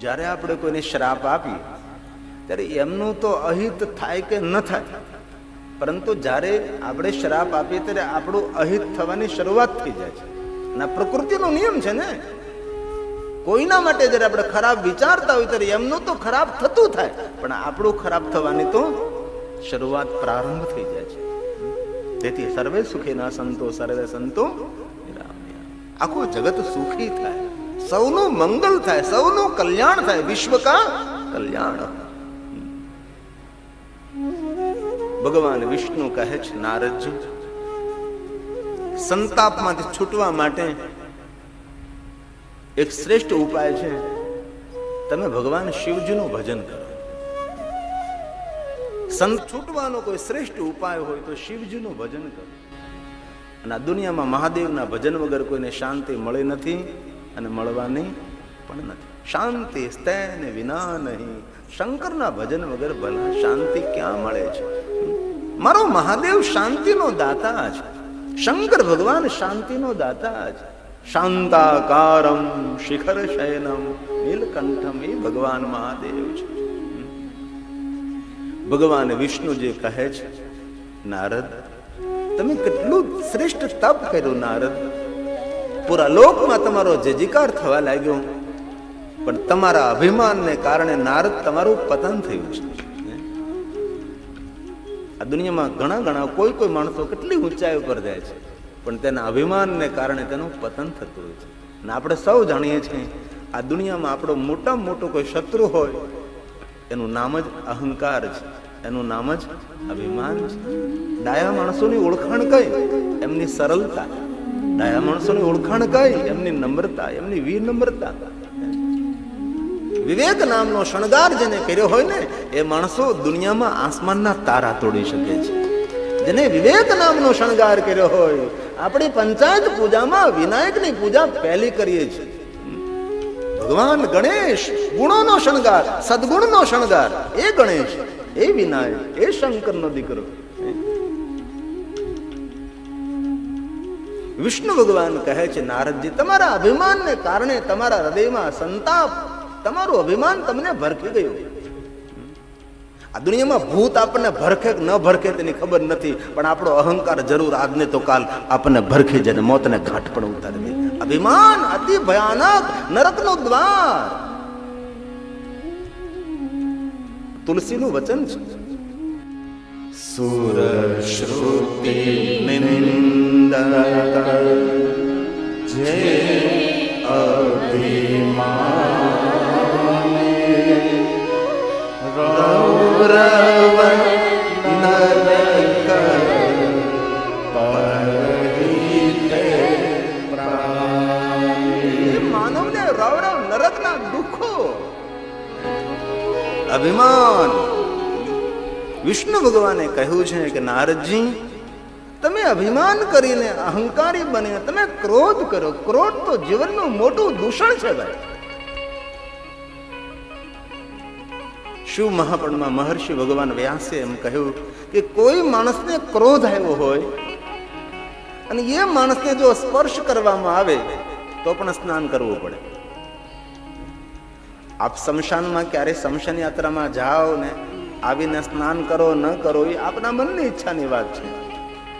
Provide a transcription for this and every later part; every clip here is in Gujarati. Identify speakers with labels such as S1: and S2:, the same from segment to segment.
S1: જ્યારે આપણે કોઈને શ્રાપ આપીએ, ત્યારે એમનું તો અહિત થાય કે ન થાય. પરંતુ જ્યારે આપણે શ્રાપ આપીએ, ત્યારે આપણું અહિત થવાની શરૂઆત થઈ જાય છે. અને પ્રકૃતિનો નિયમ છે ને, કોઈના માટે જ્યારે આપણે ખરાબ વિચારતા હોય, ત્યારે એમનું તો ખરાબ થતું થાય. પણ આપણું ખરાબ થવાની તો શરૂઆત પ્રારંભ થઈ જાય છે. તેથી સર્વે સુખી ના સંતો, સર્વે સંતો. આખું જગત સુખી થાય. સૌનું મંગલ થાય, સૌનું કલ્યાણ થાય, વિશ્વ કા કલ્યાણ. ભગવાન વિષ્ણુ કહે છે નારદજી સંતાપમાંથી છૂટવા માટે એક શ્રેષ્ઠ ઉપાય છે, તમે ભગવાન શિવજીનું ભજન કરો. સંત છૂટવાનો કોઈ શ્રેષ્ઠ ઉપાય હોય તો શિવજીનું ભજન કરો. અને આ દુનિયામાં મહાદેવના ભજન વગર કોઈને શાંતિ મળી નથી. અને મળવાની પણ નથી. શાંતિ સ્તેન વિના નહીં. શંકરના ભજન વગર ભલા શાંતિ ક્યાં મળે છે? મારો મહાદેવ શાંતિનો દાતા છે. શંકર ભગવાન શાંતિનો દાતા છે. શાંતાકારમ શિખર શયનમ નીલકંઠમ એ ભગવાન મહાદેવ છે. ભગવાન વિષ્ણુ જે કહે છે, નારદ, તમે કેટલું શ્રેષ્ઠ તપ કર્યું, નારદ? પૂરા લોકમાં તમારો જયજયકાર થવા લાગ્યો. પણ તમારા અભિમાનને કારણે નારદ તમારું પતન થયું છે. આ દુનિયામાં ઘણા ઘણા કોઈ કોઈ માણસો કેટલી ઊંચાઈ ઉપર જાય છે, પણ તેના અભિમાનને કારણે તેનું પતન થતું હોય છે. અને આપણે સૌ જાણીએ છીએ, આ દુનિયામાં આપણો મોટામાં મોટો કોઈ શત્રુ હોય, એનું નામ જ અહંકાર છે. એનું નામ જ અભિમાન છે. ડાયા માણસોની ઓળખાણ કઈ? એમની સરળતા. ડાયા માણસોની ઓળખાણ કઈ? એમની નમ્રતા, એમની વિનમ્રતા વિવેક નામનો શણગાર જેને કર્યો હોય ને, એ માણસો દુનિયામાં આસમાનના તારા તોડી શકે છે. જેને વિવેક નામનો શણગાર કર્યો હોય, આપણી પંચાયત પૂજામાં વિનાયકની પૂજા પહેલી કરીએ છીએ. ભગવાન ગણેશ, ગુણોનો શણગાર, સદગુણનો શણગાર, એ ગણેશ, એ વિનાયક, એ શંકરનો દીકરો. વિષ્ણુ ભગવાન કહે છે, નારદજી, તમારા અભિમાનને કારણે તમારા હૃદયમાં સંતાપ, તમારું અભિમાન તમને ભરખી ગયું. આ દુનિયામાં ભૂત આપણને ભરખે ન ભરખે તેની ખબર નથી, પણ આપણો અહંકાર જરૂર આજને તો કાલ આપણને ભરખી જાય ને મોતને ઘાટ પણ ઉતારી દે. અભિમાન અતિ ભયાનક નરકનો દ્વાર. તુલસીનું વચન છે. સુર શ્રુતિ નિંદક અભિમાન. વિષ્ણુ ભગવાને કહ્યું છે કે નારદજી અભિમાન કરીને અહંકારી બને. તમે ક્રોધ કરો. ક્રોધ તો જીવનનું મોટું દૂષણ છે ભાઈ. શું મહાપણમાં મહર્ષિ ભગવાન વ્યાસે એમ કહ્યું કે કોઈ માણસને ક્રોધ આવ્યો હોય અને એ માણસને જો સ્પર્શ કરવામાં આવે, તો પણ સ્નાન કરવું પડે. આપ શમશાનમાં ક્યારે શમશાન યાત્રામાં જાઓ ને આવીને સ્નાન કરો, ન કરો, એ આપના મનની ઈચ્છાની વાત છે.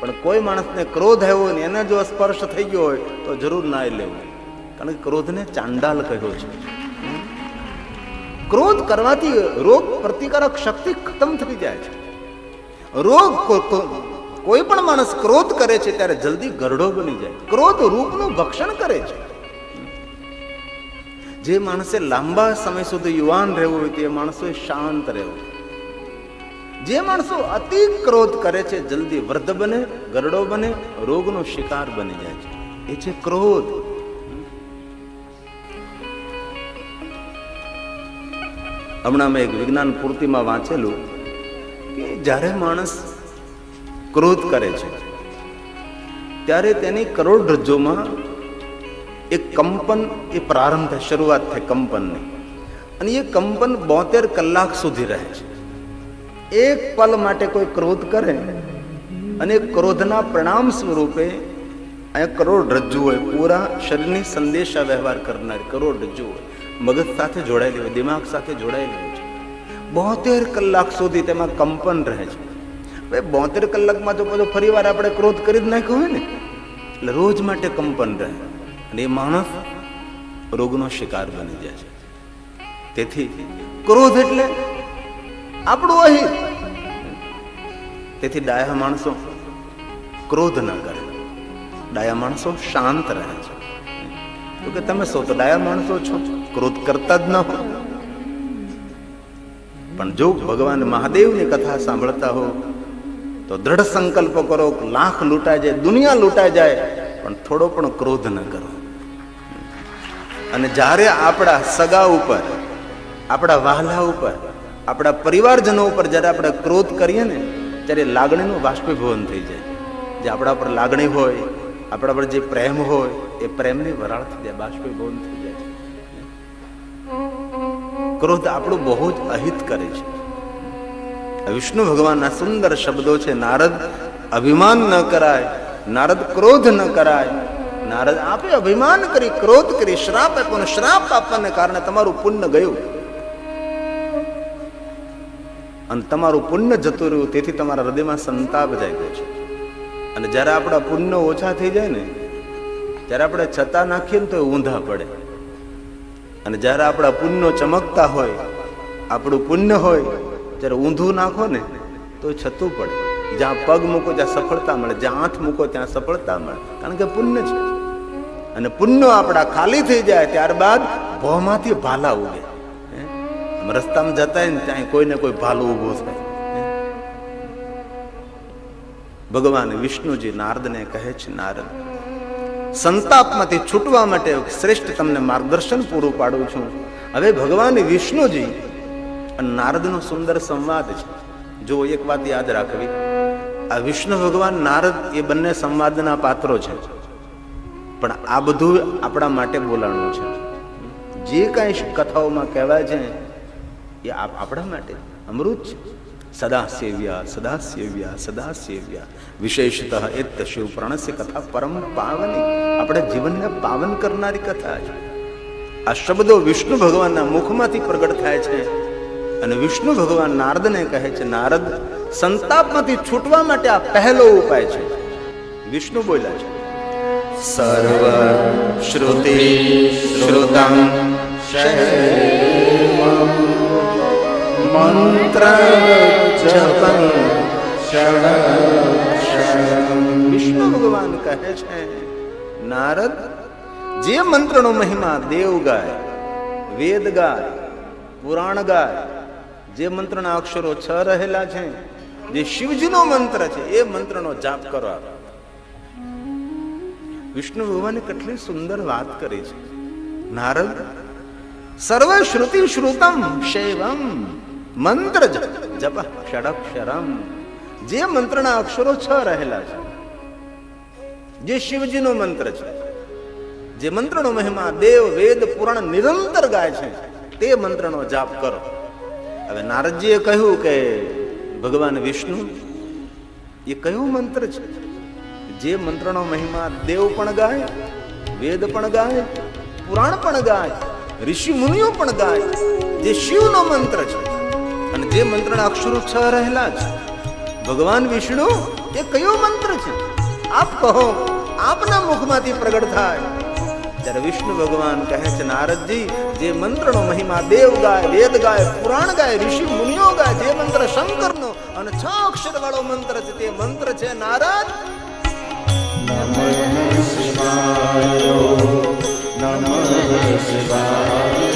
S1: પણ કોઈ માણસને ક્રોધ આવ્યો ને એને જો સ્પર્શ થઈ ગયો હોય, તો જરૂર ના લેવું. કારણ કે ક્રોધને ચાંડાલ કહ્યો છે. ક્રોધ કરવાથી રોગ પ્રતિકારક શક્તિ ખતમ થઈ જાય છે. રોગ કોઈ પણ માણસ ક્રોધ કરે છે ત્યારે જલ્દી ગરડો બની જાય. ક્રોધ રૂપનું ભક્ષણ કરે છે. જે માણસે લાંબા સમય સુધી યુવાન રહેવું હોય તે માણસોએ શાંત રહેવું. જે માણસો અતિ ક્રોધ કરે છે, જલ્દી વૃદ્ધ બને, ગરડો બને, રોગનો શિકાર બની જાય છે. એ છે ક્રોધ. હમણાં મેં એક વિજ્ઞાન પૂર્તિમાં વાંચેલું કે જ્યારે માણસ ક્રોધ કરે છે, ત્યારે તેની કરોડરજ્જુમાં એક કંપન એ પ્રારંભ થાય, શરૂઆત થાય કંપનની. અને એ કંપન બોતેર કલાક સુધી રહે છે. એક પલ માટે કોઈ ક્રોધ કરે અને ક્રોધના પ્રણામ સ્વરૂપે અહીંયા કરોડ રજ્જુ હોય, પૂરા શરીરની સંદેશા વ્યવહાર કરનાર કરોડ રજ્જુ હોય. મગજ સાથે જોડાયેલી હોય દિમાગ સાથે જોડાયેલી હોય છે. બોતેર કલાક સુધી તેમાં કંપન રહે છે. હવે બોતેર કલાકમાં તો બધો ફરી વાર આપણે ક્રોધ કરી જ નાખ્યો હોય ને. એટલે રોજ માટે કંપન રહે. અને એ માણસ રોગનો શિકાર બની જાય છે. તેથી ક્રોધ એટલે આપણું અહીં. તેથી ડાયા માણસો ક્રોધ ન કરે. ડાયા માણસો શાંત રહે છે. તો કે તમે સૌ તો ડાયા માણસો છો, ક્રોધ કરતા જ ન હો. પણ જો ભગવાન મહાદેવની કથા સાંભળતા હો, તો દ્રઢ સંકલ્પ કરો લાખ લૂંટાઈ જાય, દુનિયા લૂંટાઈ જાય, પણ થોડો પણ ક્રોધ ન કરો. અને જ્યારે આપણા સગા ઉપર, આપણા વહાલા ઉપર આપણા પરિવારજનો ઉપર જ્યારે આપણે ક્રોધ કરીએ ને, ત્યારે લાગણીનું બાષ્પીભવન થઈ જાય. જે આપણા પર લાગણી હોય, આપણા પર જે પ્રેમ હોય, એ પ્રેમની વરાળ થઈ જાય, બાષ્પીભવન થઈ જાય ક્રોધ આપણું બહુ જ અહિત કરે છે. વિષ્ણુ ભગવાનના સુંદર શબ્દો છે, નારદ અભિમાન ન કરાય, નારદ ક્રોધ ન કરાય. નારદ આપે અભિમાન કરી, ક્રોધ કરી, શ્રાપ આપ્યો શ્રાપ આપવાને કારણે તમારું પુણ્ય ગયું. અને તમારું પુણ્ય જતું રહ્યું, તેથી તમારા હૃદયમાં સંતાપ જાગ્યો છે. અને જ્યારે આપણા પુણ્ય ઓછા થઈ જાય ને ત્યારે આપણે છતા નાખીએ ને તો ઊંધા પડે. અને જ્યારે આપણા પુણ્યો ચમકતા હોય, આપણું પુણ્ય હોય, જ્યારે ઊંધું નાખો ને, તો છતું પડે. જ્યાં પગ મૂકો ત્યાં સફળતા મળે, જ્યાં હાથ મૂકો ત્યાં સફળતા મળે. કારણ કે પુણ્ય છે. અને પુણ્યો આપણા ખાલી થઈ જાય, ત્યારબાદ ભોમાંથી ભાલા ઉગે. રસ્તામાં જતા ને ત્યાં કોઈને કોઈ ભાલું ઊભો થાય. ભગવાન વિષ્ણુજી નારદને કહે છે, નારદ, સંતાપમાંથી છૂટવા માટે શ્રેષ્ઠ તમને માર્ગદર્શન પૂરું પાડું છું. હવે ભગવાન વિષ્ણુજી અને નારદનો સુંદર સંવાદ છે. જો એક વાત યાદ રાખવી, આ વિષ્ણુ ભગવાન નારદ એ બંને સંવાદના પાત્રો છે. પણ આ બધું આપણા માટે બોલાણું છે. જે કાંઈ કથાઓમાં કહેવાય છે એ આપ- આપણા માટે અમૃત છે. સદા સેવ્યા સદા સેવ્યા સદા સેવ્યા વિશેષતઃ શિવ પ્રાણસ્ય કથા પરમ પાવની. આપણે જીવનને પાવન કરનારી કથા છે. આ શબ્દો વિષ્ણુ ભગવાનના મુખમાંથી પ્રગટ થાય છે અને વિષ્ણુ ભગવાન નારદને કહે છે, નારદ, સંતાપમાંથી છૂટવા માટે આ પહેલો ઉપાય છે. વિષ્ણુ બોલ્યા છે સર્વ શ્રુતિ શ્રુતમ મંત્ર જપમ વિષ્ણુ ભગવાન કહે છે, નારદ, જે મંત્રનો મહિમા દેવ ગાય, વેદ ગાય, પુરાણ ગાય, જે મંત્રના અક્ષરો છ રહેલા છે, જે શિવજીનો મંત્ર છે, એ મંત્રનો જાપ કરો વિષ્ણુ ભગવાને કેટલી સુંદર વાત કરી છે. નારદ સર્વ શ્રુતિ શ્રુતમ શૈવમ મંત્ર જપ ષડક્ષરમ જે મંત્રના અક્ષરો છ રહેલા છે. જે શિવજીનો મંત્ર છે. જે મંત્રનો મહિમા દેવ, વેદ, પુરાણ નિરંતર ગાય છે. તે મંત્રનો જાપ કરો. હવે નારદજીએ કહ્યું કે ભગવાન વિષ્ણુ, એ કયું મંત્ર છે? જે મંત્રનો મહિમા દેવ પણ ગાય, વેદ પણ ગાય, પુરાણ પણ ગાય, ઋષિ મુનિઓ પણ ગાય, જે શિવનો મંત્ર છે. અને જે મંત્રના અક્ષરો છ રહેલા છે ભગવાન વિષ્ણુ એ કયો મંત્ર છે? આપ કહો, આપના મુખમાંથી પ્રગટ થાય. ત્યારે વિષ્ણુ ભગવાન કહે છે, નારદજી, જે મંત્રનો મહિમા દેવ ગાય, વેદ ગાય, પુરાણ ગાય, ઋષિ મુનિઓ ગાય, જે મંત્ર શંકરનો અને છ અક્ષર વાળો મંત્ર છે, તે મંત્ર છે નારદ. હે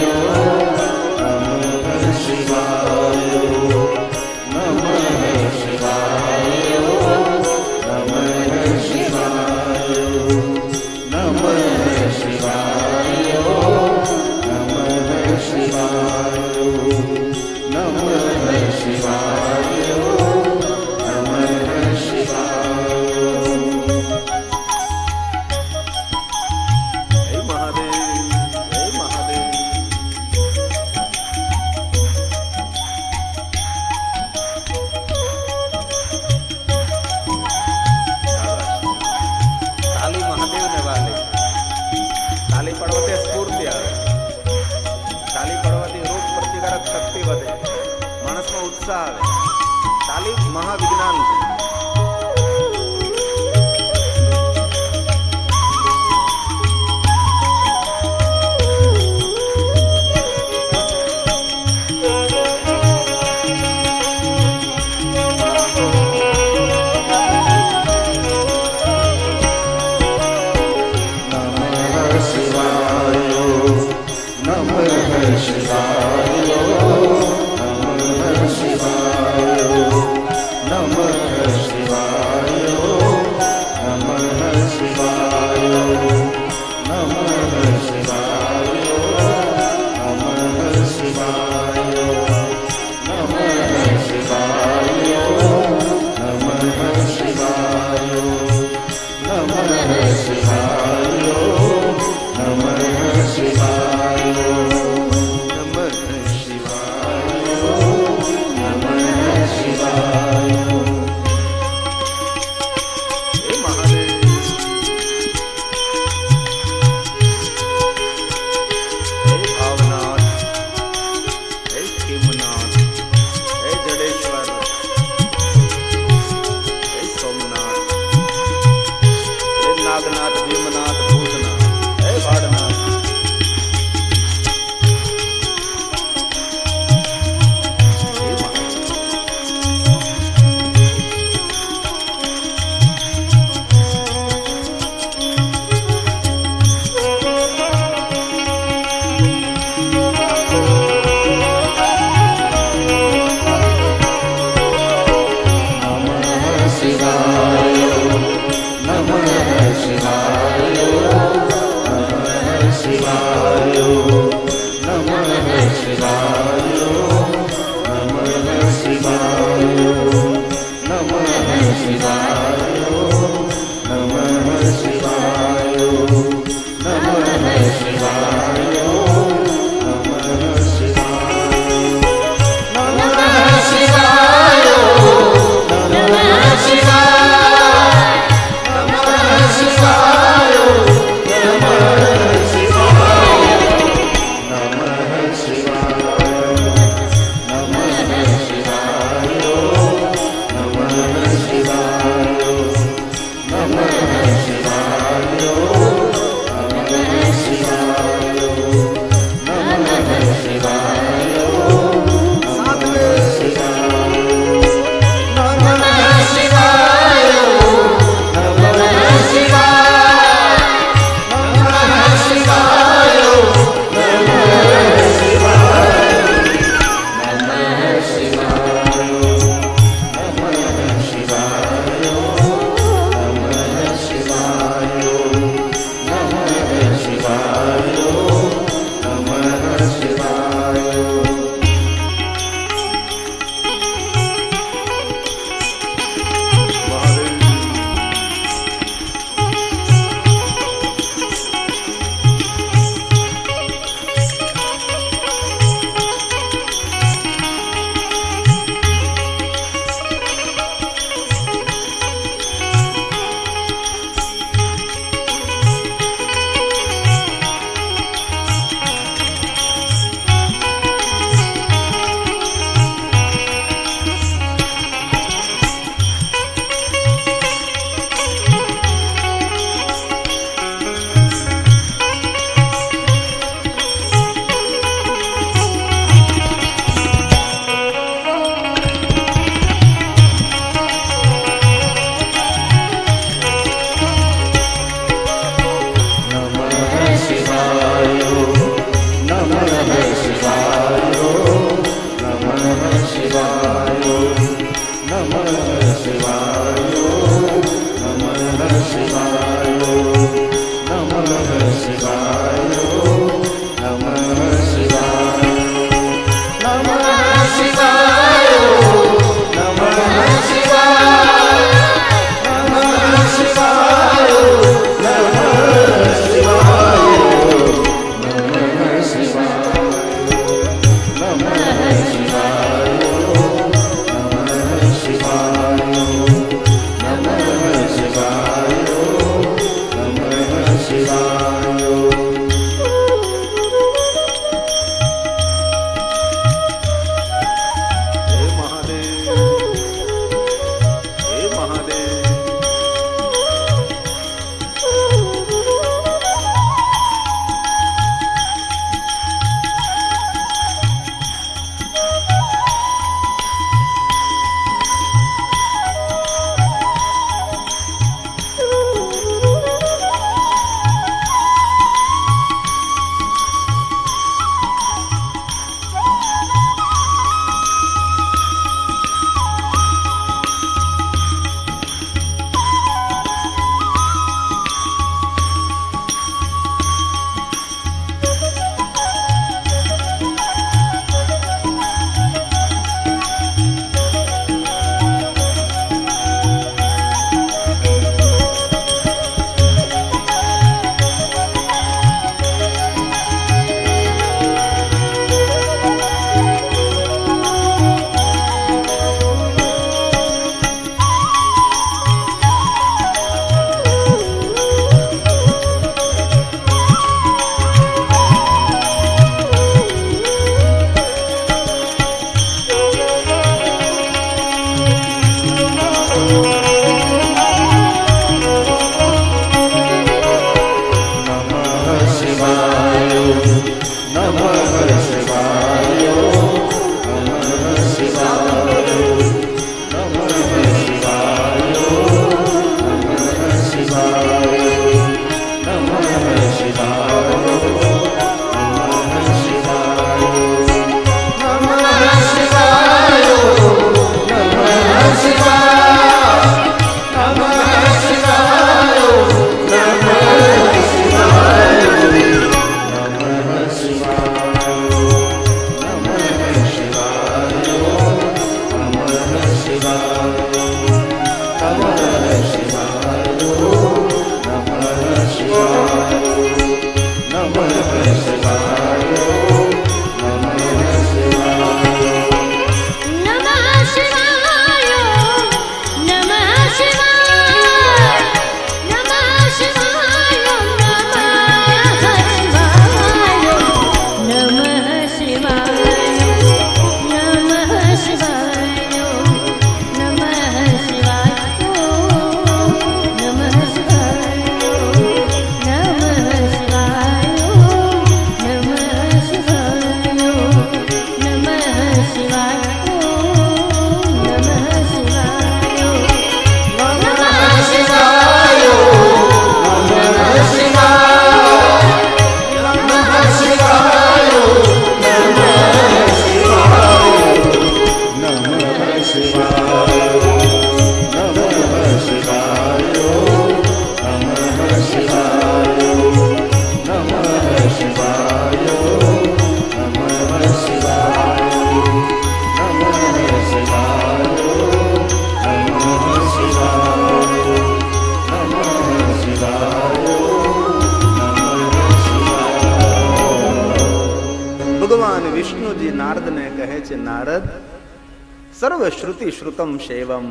S1: શ્રુતમ શૈવમ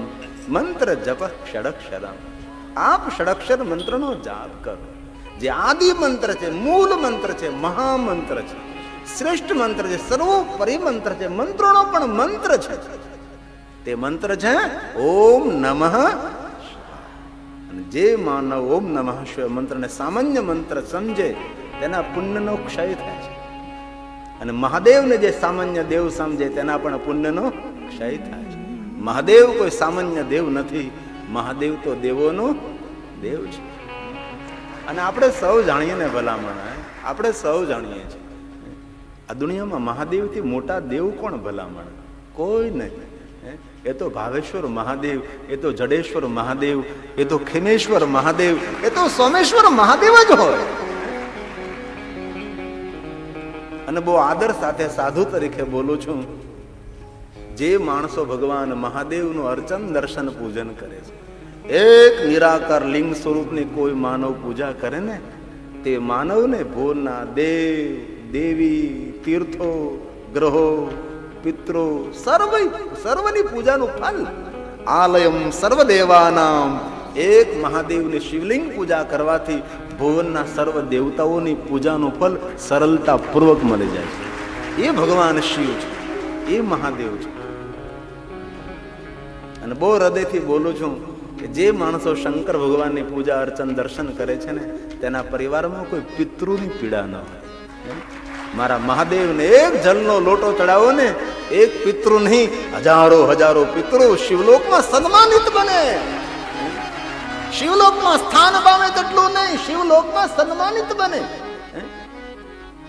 S1: મંત્ર જપ ષડક્ષરમ આપ ષડક્ષર મંત્રનો જાપ કરો જે આદિ મંત્ર છે મૂળ મંત્ર છે મહામંત્ર છે શ્રેષ્ઠ મંત્ર છે સર્વોપરી મંત્ર છે મંત્રોનો પણ મંત્ર છે તે મંત્ર છે ઓમ નમઃ જે માનવ ઓમ નમઃ શિવાય મંત્રને સામાન્ય મંત્ર સમજે તેના પુણ્યનો ક્ષય થાય છે. અને મહાદેવને જે સામાન્ય દેવ સમજે તેના પણ પુણ્યનો ક્ષય થાય મહાદેવ કોઈ સામાન્ય દેવ નથી. મહાદેવ તો દેવોનો દેવ છે. અને આપણે સૌ જાણીએ ને ભલામણ આપણે સૌ જાણીએ છીએ. આ દુનિયામાં મહાદેવથી મોટા દેવ કોણ ભલામણ? કોઈ નહીં એ તો ભાવેશ્વર મહાદેવ, એ તો જડેશ્વર મહાદેવ, એ તો ખેમેશ્વર મહાદેવ, એ તો સોમેશ્વર મહાદેવ જ હોય. અને બહુ આદર સાથે સાધુ તરીકે બોલું છું. જે માણસો ભગવાન મહાદેવનું અર્ચન, દર્શન, પૂજન કરે છે. એક નિરાકાર લિંગ સ્વરૂપની કોઈ માનવ પૂજા કરે ને, તે માનવને ભોરના દેવ, દેવી, તીર્થો, ગ્રહો, પિત્રો, સર્વ, સર્વની પૂજાનું ફલ આલયમ સર્વદેવાનામ. એક મહાદેવની શિવલિંગ પૂજા કરવાથી ભુવનના સર્વ દેવતાઓની પૂજાનું ફલ સરળતાપૂર્વક મળી જાય છે. એ ભગવાન શિવ છે, એ મહાદેવ છે. અને બહુ હૃદયથી બોલું છું કે જે માણસો શંકર ભગવાનની પૂજા, અર્ચન, દર્શન કરે છે ને, તેના પરિવારમાં કોઈ પિતૃની પીડા ન હોય. મારા મહાદેવને એક જલનો લોટો ચડાવો ને, એક પિતૃ નહીં, હજારો હજારો પિતૃ શિવલોકમાં સન્માનિત બને. શિવલોકમાં સ્થાન પામે તેટલું નહીં, શિવલોકમાં સન્માનિત બને?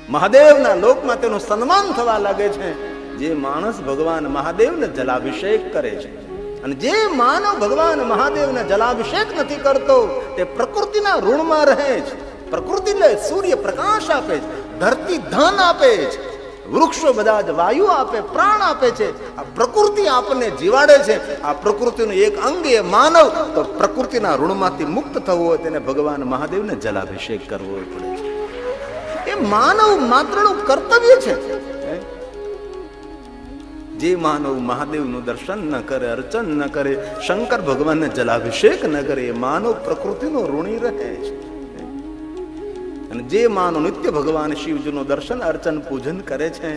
S1: મહાદેવના લોકમાં તેનું સન્માન થવા લાગે છે. જે માણસ ભગવાન મહાદેવને જલાભિષેક કરે છે. અને જે માનવ ભગવાન મહાદેવને જલાભિષેક નથી કરતો, તે પ્રકૃતિના ઋણમાં રહે છે. પ્રકૃતિને સૂર્ય પ્રકાશ આપે છે, ધરતી ધન આપે છે, વૃક્ષો બધા જ વાયુ આપે, પ્રાણ આપે છે. આ પ્રકૃતિ આપણને જીવાડે છે. આ પ્રકૃતિનું એક અંગ એ માનવ. તો પ્રકૃતિના ઋણમાંથી મુક્ત થવું હોય તેને ભગવાન મહાદેવને જલાભિષેક કરવો પડે છે. એ માનવ માત્રનું કર્તવ્ય છે? જે માનવ મહાદેવનું દર્શન ન કરે, અર્ચન ન કરે, શંકર ભગવાનને જલાભિષેક ન કરે, એ માનવ પ્રકૃતિનો ઋણી રહે છે. અને જે માનવ નિત્ય ભગવાન શિવજીનું દર્શન, અર્ચન, પૂજન કરે છે,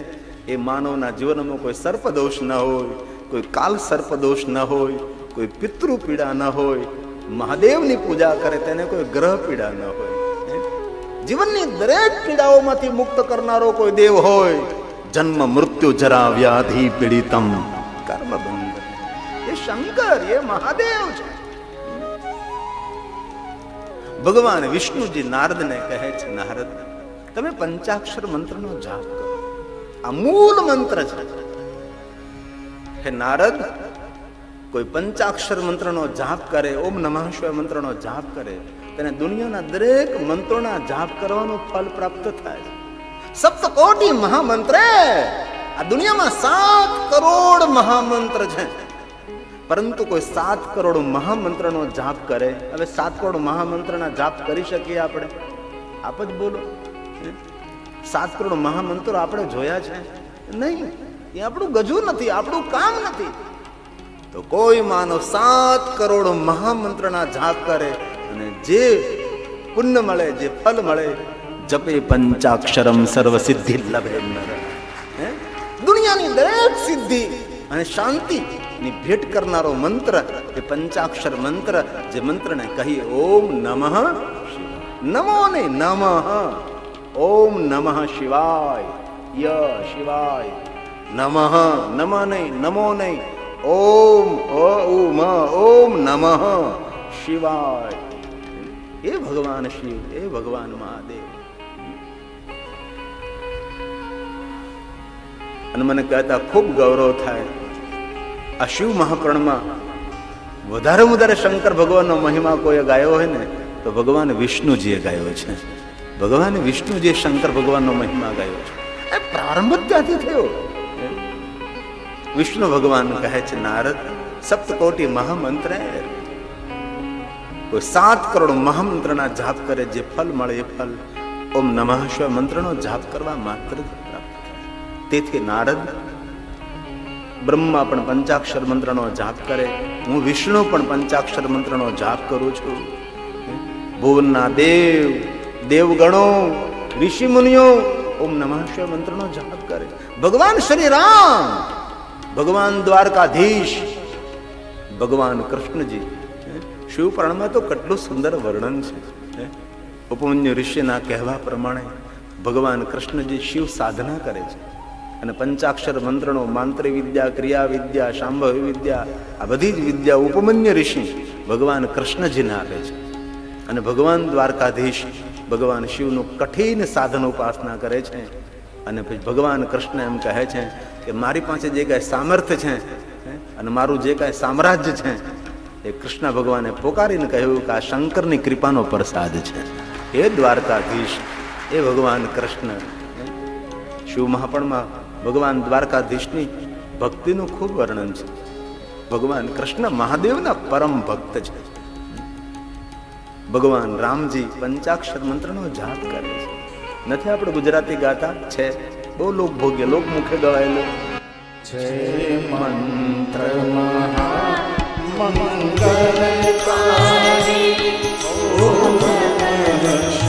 S1: એ માનવના જીવનમાં કોઈ સર્પદોષ ન હોય, કોઈ કાલ સર્પદોષ ન હોય, કોઈ પિતૃ પીડા ન હોય, મહાદેવની પૂજા કરે તેને કોઈ ગ્રહ પીડા ન હોય. જીવનની દરેક પીડાઓમાંથી મુક્ત કરનારો કોઈ દેવ હોય જન્મ મૃત્યુ જરા વ્યાધિ પીડિતમ કર્મ બંધ એ શંકર એ મહાદેવ છે ભગવાન વિષ્ણુજી નારદને કહે છે નારદ તમે પંચાક્ષર મંત્રનો જાપ કરો આ મૂળ મંત્ર છે હે નારદ કોઈ પંચાક્ષર મંત્રનો જાપ કરે ઓમ નમઃ શિવાય મંત્રનો જાપ કરે તેને દુનિયાના દરેક મંત્રોના જાપ કરવાનું ફલ પ્રાપ્ત થાય છે સપ્તકોટી મહામંત્ર. આ દુનિયામાં સાત કરોડ મહામંત્ર છે. પરંતુ કોઈ સાત કરોડ મહામંત્રનો જાપ કરે. હવે સાત કરોડ મહામંત્રના જાપ કરી શકીએ આપણે? આપ જ બોલો. સાત કરોડ મહામંત્રો આપણે જોયા છે? નહીં. એ આપણું ગજુ નથી, આપણું કામ નથી. તો કોઈ માનવ સાત કરોડ મહામંત્રના જાપ કરે અને જે પુણ્ય મળે, જે ફલ મળે જપે પંચાક્ષરમ સર્વ સિદ્ધિ લભે હે? દરેક સિદ્ધિ અને શાંતિ ની ભેટ કરનારો મંત્ર એ પંચાક્ષર મંત્ર જે મંત્રને કહી ઓમ નમઃ નમો ને નમઃ ઓમ નમઃ શિવાય ય શિવાય નમઃ નમ નહીં નમો નહીં ઓમ ઓ ઉમ ઓમ નમઃ શિવાય એ ભગવાન શિવ એ ભગવાન મહાદેવ અને મને કહેતા ખૂબ ગૌરવ થાય. આ શિવ મહાપ્રણમાં વધારે વધારે શંકર ભગવાનનો મહિમા કોઈએ ગાયો હોય ને, તો ભગવાન વિષ્ણુજીએ ગાયો છે. ભગવાન વિષ્ણુજીએ શંકર ભગવાનનો મહિમા ગાયો છે. એ પ્રારંભ જ થયો. વિષ્ણુ ભગવાન કહે છે, નારદ, સપ્તકોટી મહામંત્ર કોઈ સાત કરોડ મહામંત્રના જાપ કરે, જે ફલ મળે એ ફલ. ઓમ નમઃ શિવ મંત્રનો જાપ કરવા માત્ર. તેથી નારદ બ્રહ્મા પણ પંચાક્ષર મંત્રનો જાપ કરે હું વિષ્ણુ પણ પંચાક્ષર મંત્રનો જાપ કરું છું ભુવનના દેવ, દેવગણો, ઋષિ મુનિઓ ઓમ નમઃ મંત્રનો જાપ કરે ભગવાન શ્રી રામ, ભગવાન દ્વારકાધીશ, ભગવાન કૃષ્ણજી? શિવપુરાણમાં તો કેટલું સુંદર વર્ણન છે? ઉપમન્યુ ઋષિના કહેવા પ્રમાણે ભગવાન કૃષ્ણજી શિવ સાધના કરે છે અને પંચાક્ષર મંત્રનો માંત્ર વિદ્યા, ક્રિયા વિદ્યા શાંભવી વિદ્યા, આ બધી જ વિદ્યા ઉપમન્ય ઋષિ ભગવાન કૃષ્ણજીને આપે છે. અને ભગવાન દ્વારકાધીશ ભગવાન શિવનું કઠિન સાધન ઉપાસના કરે છે. અને પછી ભગવાન કૃષ્ણ એમ કહે છે કે મારી પાસે જે કાંઈ સામર્થ્ય છે અને મારું જે કાંઈ સામ્રાજ્ય છે, એ કૃષ્ણ ભગવાને પોકારીને કહ્યું કે આ શંકરની કૃપાનો પ્રસાદ છે. એ દ્વારકાધીશ, એ ભગવાન કૃષ્ણ શિવ મહાપણમાં ભગવાન દ્વારકાધીશની ભક્તિનું ખૂબ વર્ણન છે. ભગવાન કૃષ્ણ મહાદેવના પરમ ભક્ત છે. ભગવાન રામજી પંચાક્ષર મંત્રનો જાપ કરે છે. નથી આપણે ગુજરાતી ગાતા? છે. બહુ લોકભોગ્ય, લોકમુખે ગવાયેલું.
S2: છે મંત્ર શિવાય